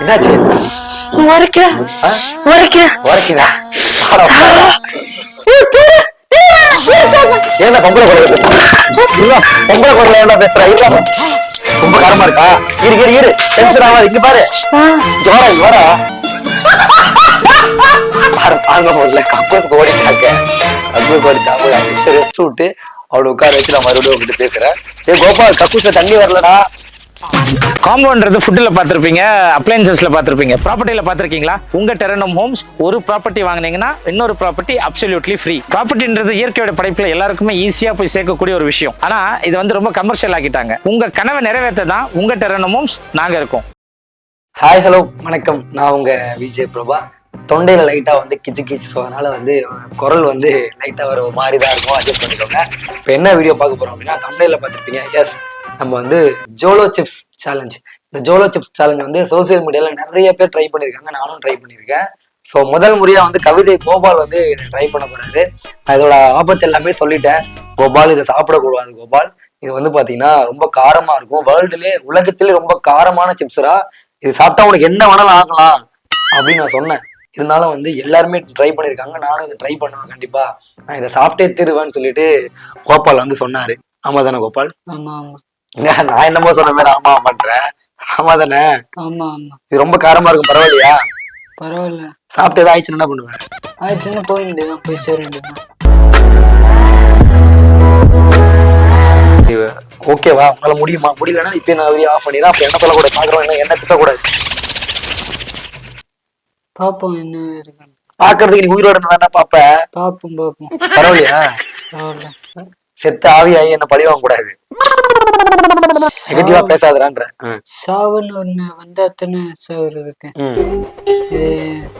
என்னாச்சு? உரைக்கிற உரைக்கிற. பொம்பளை குரல் பொம்பளை ஏன்டா பேசுற? இல்ல. ரொம்ப காரமா இருக்கா? இரு இரு இரு. டென்ஷன் ஆகாத இங்க பாரு. இங்க வாடா பாரு பாருங்க முதல்ல கக்கூசுக்கு ஓடிட்டாங்க கக்கூசுக்கு ஓடிட்டாங்க ரெஸ்ட் விட்டு அவளை உட்கார வச்சு நான் மறுபடியும் உங்ககிட்ட பேசுறேன். ஏ கோபால் கக்கூஸ்ல தண்ணி வரலடா. காம்பவுண்ட்றது ஃபுட்டில் பார்த்துருப்பீங்க அப்ளையன்சஸ்ல பார்த்துருப்பீங்க. ப்ராப்பர்ட்டியில் பார்த்துருக்கீங்களா? உங்கள் டெரனம் ஹோம்ஸ் ஒரு ப்ராப்பர்ட்டி வாங்கினீங்கன்னா இன்னொரு ப்ராப்பர்ட்டி அப்சல்யூட்லி ஃப்ரீ ப்ராப்பர்ட்டின்றது இயற்கையோட படைப்பில் எல்லாருக்குமே ஈஸியாக போய் சேர்க்கக்கூடிய ஒரு விஷயம். ஆனால் இது வந்து ரொம்ப கமர்ஷியல் ஆக்கிட்டாங்க. உங்கள் கனவை நிறைவேற்ற தான் உங்கள் டெரனம் ஹோம்ஸ் நாங்கள் இருக்கோம். ஹாய் ஹலோ வணக்கம். நான் உங்கள் விஜய் பிரபா. தொண்டையில் லைட்டாக வந்து கிச்சு கிச்சு. ஸோ அதனால் வந்து குரல் வந்து லைட்டாக வர ஒரு மாதிரி தான் இருக்கும். அட்ஜஸ்ட் பண்ணிக்கோங்க. இப்போ என்ன வீடியோ பார்க்க போகிறோம் அப்படின்னா தொண்டையில் பார்த்துருப்பீங்க. எஸ் நம்ம வந்து ஜோலோ சிப்ஸ் சேலஞ்ச் இந்த ஜோலோ சிப்ஸ் சேலஞ்ச் வந்து சோசியல் மீடியாவில் நிறைய பேர் ட்ரை பண்ணியிருக்காங்க நானும் ட்ரை பண்ணியிருக்கேன் ஸோ முதல் முறையாக வந்து கவிதை கோபால் வந்து ட்ரை பண்ண போறாரு. இதோட ஆபத்து எல்லாமே சொல்லிட்டேன். கோபால் இதை சாப்பிடக்கூடாது கோபால். இது வந்து பார்த்தீங்கன்னா ரொம்ப காரமாக இருக்கும். வேர்ல்டுலே உலகத்திலே ரொம்ப காரமான சிப்ஸரா இது சாப்பிட்டா உனக்கு என்ன வேணாலும் ஆகலாம் அப்படின்னு நான் சொன்னேன். இருந்தாலும் வந்து எல்லாருமே ட்ரை பண்ணியிருக்காங்க நானும் இதை ட்ரை பண்ணுவேன் கண்டிப்பா. நான் இதை சாப்பிட்டே திருவேன்னு சொல்லிட்டு கோபால் வந்து சொன்னாரு. ஆமா தானே கோபால்? ஆமா ஆமா நான் என்னமோ சொன்ன மாதிரி ஆமா பண்றேன் ஆமா தானே? ஆமா ஆமா. இது ரொம்ப காரமா இருக்கும் பரவாயில்லையா? பரவாயில்ல. சாப்பிட்டு ஏதாவது ஆயிடுச்சுன்னா என்ன பண்ணுவேன் ஆயிடுச்சுன்னா போய் வேண்டியதான் போய் சேர வேண்டியதான் ஓகேவா? உங்களால முடியுமா? முடியலன்னா இப்ப நான் ஆஃப் பண்ணிடுறேன். அப்படி என்ன சொல்லக்கூடாது? பாக்குறோம் என்ன என்ன திட்டக்கூடாது? பாப்போம் என்ன இருக்கான்னு பாக்குறதுக்கு நீ உயிரோட இருந்தா பாப்ப பாப்போம் பாப்போம். பரவாயில்லையா? பரவாயில்ல. செத்த ஆவி ஆகி என்ன பழி வாங்க கூடாது. நெகட்டிவா பேசாதடான்ற. சாவுன்னு ஒண்ணு வந்தா தானே சாவுறது இருக்கு. ம். இது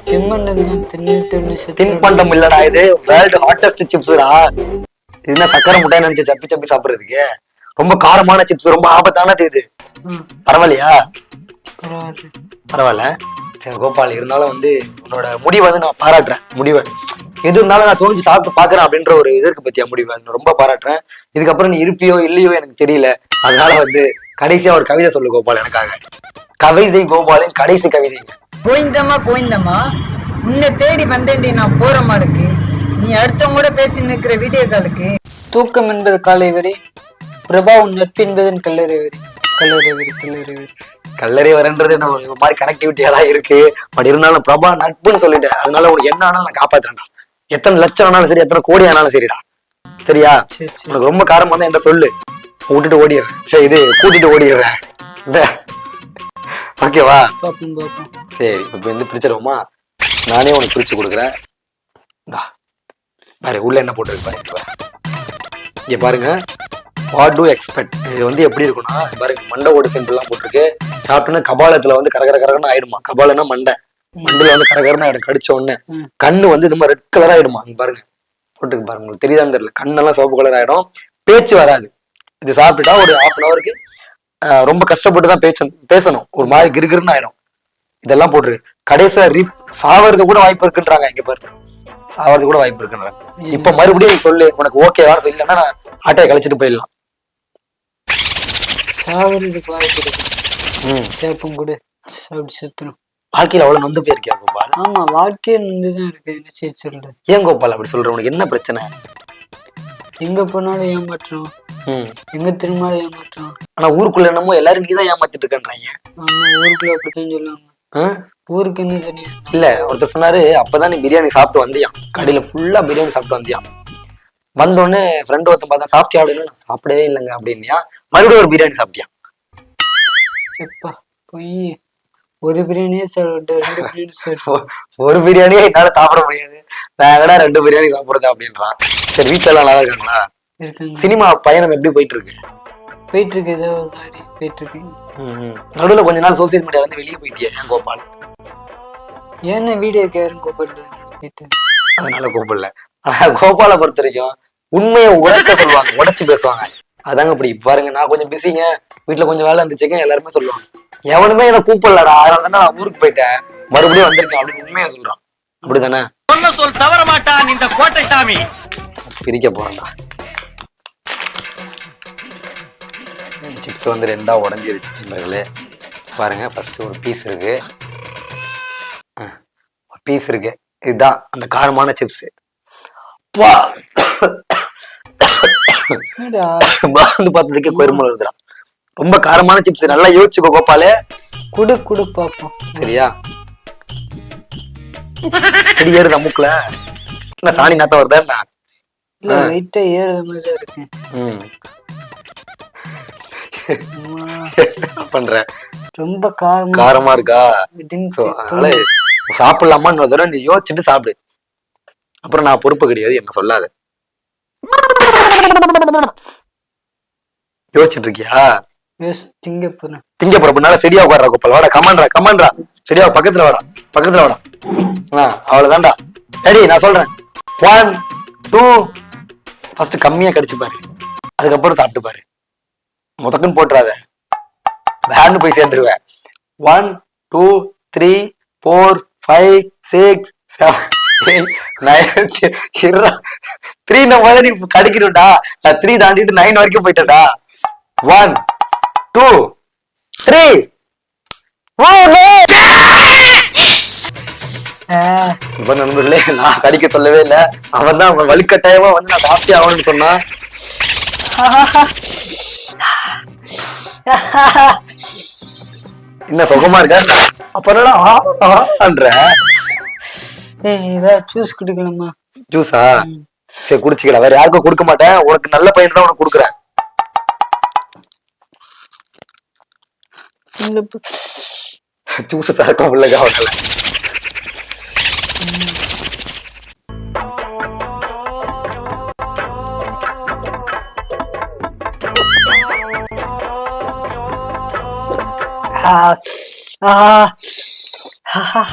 திம்மன் தான் தின்னுட்டு தின்பண்டம் இல்லடா இது வேர்ல்டு ஹாட்டஸ்ட் சிப்ஸ்டா இது என்ன சக்கரை முட்டாய் நினைச்சு சப்பி சப்பி சாப்பிடுறதுக்கு. ரொம்ப காரமான சிப்ஸ் ரொம்ப ஆபத்தானது இது. பரவாயில்லையா? பரவாயில்ல. பரவாயில்ல. சரி கோபால் இருந்தாலும் வந்து உன்னோட முடிவை வந்து நான் பாராட்டுறேன். முடிவை. எது இருந்தாலும் நான் தோணுச்சு சாப்பிட்டு பாக்குறேன் அப்படின்ற ஒரு இது இருக்கு பத்தியா முடிவு. அது ரொம்ப பாராட்டுறேன். இதுக்கப்புறம் நீ இருப்பியோ இல்லையோ எனக்கு தெரியல. அதனால வந்து கடைசியா ஒரு கவிதை சொல்லு கோபால் எனக்காக. கவிதை கோபாலின் கடைசி கவிதை. கோவிந்தம்மா கோவிந்தம்மா உன்னை தேடி வந்தேன்டி நான் போற மாடுக்கு நீ அடுத்தவங்க கூட பேசி நிற்கிற வீடியோ காலுக்கு தூக்கம் என்பது காலை வரி பிரபா உன் நட்பு என்பதன் கல்லறை வரி. கல்லறை வரி கல்லறை வரி கல்லறை வரன்றது என்ன ஒரு மாதிரி கனெக்டிவிட்டியா தான் இருக்கு. பட் இருந்தாலும் பிரபா நட்புன்னு சொல்லிட்டேன். அதனால உனக்கு என்ன ஆனாலும் நான் காப்பாத்துறேன்டா. எத்தனை லட்சம் ஆனாலும் சரி எத்தனை கோடி ஆனாலும் சரிடா. சரியா? சரி சரி. உனக்கு ரொம்ப காரம் வந்தா என்கிட்ட சொல்லு. விட்டுட்டு ஓடிடுறேன். சரி இது கூட்டிட்டு ஓடிடுறேன். ஓகேவா சரி இப்போ வந்து பிரிச்சிருவோமா? நானே உனக்கு பிரிச்சு கொடுக்குறேன். பாரு உள்ள என்ன போட்டிருக்கு பாரு. இங்க பாருங்க. வாட் டு எக்ஸ்பெக்ட் இது வந்து எப்படி இருக்கும்னா பாருங்க மண்டை ஓடு சிம்பிள்லாம் போட்டிருக்கு. சாப்பிட்டோன்னா கபாலத்துல வந்து கரகர கரகரன்னு ஆயிடுமா? கபாலன்னா மண்டை. மண்டையில வந்து கரகரன்னு ஆயிடும் கடிச்ச உடனே. கண்ணு வந்து இந்த மாதிரி ரெட் கலர் ஆயிடுமா? இங்க பாருங்க. போட்டுருக்கு பாருங்க உங்களுக்கு தெரியுதான்னு தெரியல. கண்ணெல்லாம் சிவப்பு கலர் ஆயிடும். பேச்சு வராது. இது சாப்பிட்டுட்டா ஒரு ஹாஃப் அன் ஹவருக்கு ரொம்ப கஷ்டப்பட்டு தான் பேசணும் பேசணும். ஒரு மாதிரி கிறுகிறுன்னு ஆயிடும். இதெல்லாம் போட்டுருக்கு. கடைசியா ரிப் சாவறது கூட வாய்ப்பு இருக்குன்றாங்க இங்க பாரு சாவறது கூட வாய்ப்பு இருக்குன்றாங்க. இப்ப மறுபடியும் சொல்லு உனக்கு ஓகேவான்னு சொல்லலன்னா நான் ஆட்டையை கழிச்சிட்டு போயிடலாம். சாவறதுக்கு வாய்ப்பு இருக்கு. சேப்பம் கூட. சாப்பிட்டு செத்துரும். வாழ்க்கையில அவ்வளவு நொந்து போயிருக்கியா கோபால்? ஆமா வாழ்க்கையே நொந்துதான் இருக்கு. என்ன செய்ய சொல்றது? ஏன் கோபால் அப்படி சொல்ற? உனக்கு என்ன பிரச்சனை? எங்க போனாலும் ஏமாற்றம் ம். எங்க திரும்பினாலும் ஏமாற்றம் ஆனா ஊருக்குள்ள என்னமோ எல்லாரும் நீ தான் ஏமாத்திட்டு இருக்கன்றாங்க. ஆமா ஊருக்குள்ள அப்படித்தான் சொல்லுவாங்க? ஊருக்கு என்ன தெரியும் இல்ல ஒருத்தர் சொன்னாரு அப்பதான் நீ பிரியாணி சாப்பிட்டு வந்தியான் கடையில ஃபுல்லா பிரியாணி சாப்பிட்டு வந்தியான் வந்தோடனே ஃப்ரெண்ட் ஒருத்தன் பார்த்தா சாப்பிட்டியா அப்படின்னு? நான் சாப்பிடவே இல்லைங்க. அப்படின்னியா? மறுபடியும் ஒரு பிரியாணி சாப்பிட்டியான் எப்பா பொய். ஒரு பிரியாணியே சாப்பிட்டு ரெண்டு பிரியாணி சாப்பிட்டு ஒரு பிரியாணியே என்னால சாப்பிட முடியாது. நான் எங்கடா ரெண்டு பிரியாணி சாப்பிடுறது அப்படின்றான். சரி வீட்டுல எல்லாம் நல்லா இருக்காங்களா? இருக்காங்க. சினிமா பயணம் எப்படி போயிட்டு இருக்கு போயிட்டு இருக்கு ஏதோ ஒரு மாதிரி போயிட்டு இருக்கு நடுவுல கொஞ்ச நாள் சோசியல் மீடியால இருந்து வெளியே போயிட்டியே ஏன் கோபால்? ஏன்னா வீடியோக்கு யாரும் கூப்பிடுறது போயிட்டு. அதனால கூப்பிடல. ஆனா கோபாலை பொறுத்த வரைக்கும் உண்மையை உடைக்க சொல்லுவாங்க உடைச்சு பேசுவாங்க. அதாங்க இப்படி பாருங்க நான் கொஞ்சம் பிஸிங்க வீட்டுல கொஞ்சம் வேலை இருந்துச்சுங்க எல்லாருமே சொல்லுவாங்க. எவனுமே என்ன கூப்பிடலடா அதனால தானே நான் ஊருக்கு போயிட்டேன். மறுபடியும் வந்திருக்கேன் அப்படின்னு உண்மையை சொல்றான். அப்படிதானே? சொன்ன சொல் தவற மாட்டான் இந்த கோட்டை சாமி பிரிக்க போறேன்டா. சிப்ஸ் வந்து ரெண்டா உடஞ்சிருச்சு நண்பர்களே. பாருங்க ஃபர்ஸ்ட் ஒரு பீஸ் இருக்கு. பீஸ் இருக்கு. இதுதான் அந்த காரமான சிப்ஸ் வந்து பார்த்ததுக்கே கொருமல் வருதுடா ரொம்ப காரமான சிப்ஸ் நல்லா யோசிச்சுக்கோ கோபாலே. குடு குடு பாப்போம். சரியா? செடி ஏறுதா மூக்குல? என்ன சாணி நாத்தம் வருதா என்ன? இல்ல லைட்டா ஏறுற மாதிரி இருக்கு. பண்ற? ரொம்ப காரமா காரமா இருக்கா? அதனால சாப்பிடலாமான்னு நீ யோசிச்சுட்டு சாப்பிடு. அப்புறம் நான் பொறுப்பு கிடையாது என்ன சொல்லாத. யோசிச்சுட்டு இருக்கியா யோசி திங்க போறேன் திங்க போறப்பனால செடியா உட்கார்றா கோபால். வாடா கமான்றா கமான்றா செடியா பக்கத்துல வாடா பக்கத்துல வாடா. ஆ அவ்வளவுதான்டா. சரி நான் சொல்றேன். ஒன் டூ ஃபர்ஸ்ட் கம்மியா கடிச்சு பாரு. அதுக்கப்புறம் சாப்பிட்டு பாரு. முதக்குன்னு போட்டுறாத. வேன்னு போய் சேர்ந்துருவேன் one two three four five six seven nine three நம்ம நீ கடிக்கணும்டா நான் த்ரீ தாண்டிட்டு நைன் வரைக்கும் போயிட்டேன்டா ஒன் டூ த்ரீ இப்ப நண்பர்களே நான் கடிக்க சொல்லவே இல்ல அவன் தான் அவன் வலுக்கட்டாயமா வந்து நான் சாப்பிட்டே ஆகணும்னு சொன்னான் என்ன சுகமா இருக்கா அப்புறம் ஏதாவது ஜூஸ் குடிக்கலாமா ஜூஸா சரி குடிச்சுக்கலாம் வேற யாருக்கும் கொடுக்க மாட்டேன். உனக்கு நல்ல பையன் தான் உனக்கு கொடுக்குறேன். ஜூஸ் தரக்கும் பிள்ளை கவனிக்கல ஆ, ஆ, ஆ.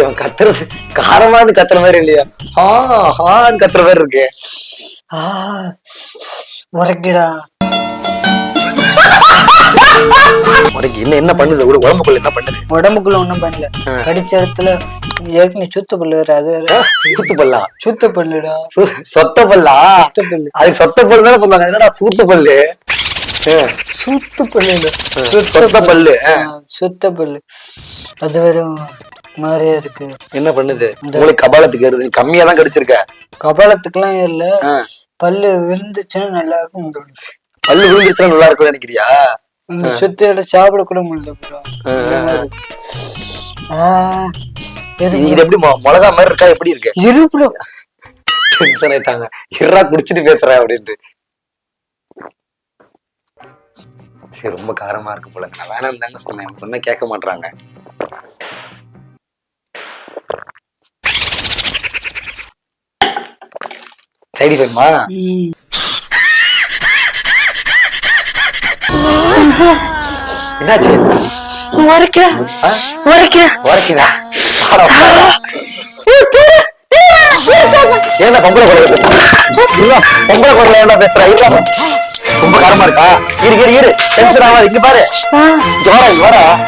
இவன் கத்துறது காரமானு கத்துற மாதிரி இல்லையா? ஹா ஹான்னு கத்துற மாதிரி இருக்கு. ஆ, உரைக்குடா உனக்கு என்ன என்ன பண்ணுது? ஒரு உடம்புக்குள்ள என்ன பண்ணுது? உடம்புக்குள்ள ஒண்ணும் பண்ணல. கடிச்ச இடத்துல ஏற்கனவே சுத்த பல்லு வேற அது வேற. சூத்து பல்லா? சுத்த பல்லுடா. சொத்த பல்லா? சுத்த பல்லு. அது சொத்த பல்லு தானே சொன்னாங்க. என்னடா சூத்து பல்லு? சுத்த பல்லு சொத்த பல்லு. சுத்த பல்லு. அது வேற மாதிரியா இருக்கு. என்ன பண்ணுது? உங்களுக்கு கபாலத்துக்கு ஏறுது. நீ கம்மியா தான் கடிச்சிருக்க. கபாலத்துக்குலாம் இல்ல. பல்லு விழுந்துச்சுன்னா நல்லா இருக்கும் தோணுது பல்லு விழுந்துருச்சுன்னா நல்லா இருக்கும்னு நினைக்கிறியா? இந்த சுத்த இடம் சாப்பிட கூட முடியல இது எப்படி மிளகா மாதிரி இருக்கா? எப்படி இருக்கு? இரு bro. டென்ஷன் ஆயிட்டாங்க. இருடா குடிச்சிட்டு பேசுறேன் அப்படின்ட்டு. சரி ரொம்ப காரமா இருக்கு போல நான் வேணாம்னு தாங்க சொன்னேன். சொன்ன கேட்க மாட்றாங்க. சைடு ஃபைமா ம். என்னாச்சு? உரைக்கிறா உரைக்கிறா. உரைக்குதா. ஏன்டா பொம்பளை ஏன்டா பேசுற? இல்ல ரொம்ப காரமா இருக்கா? இரு இரு இரு. டென்ஷன் ஆகாது. இங்க பாரு. இங்க வாடா.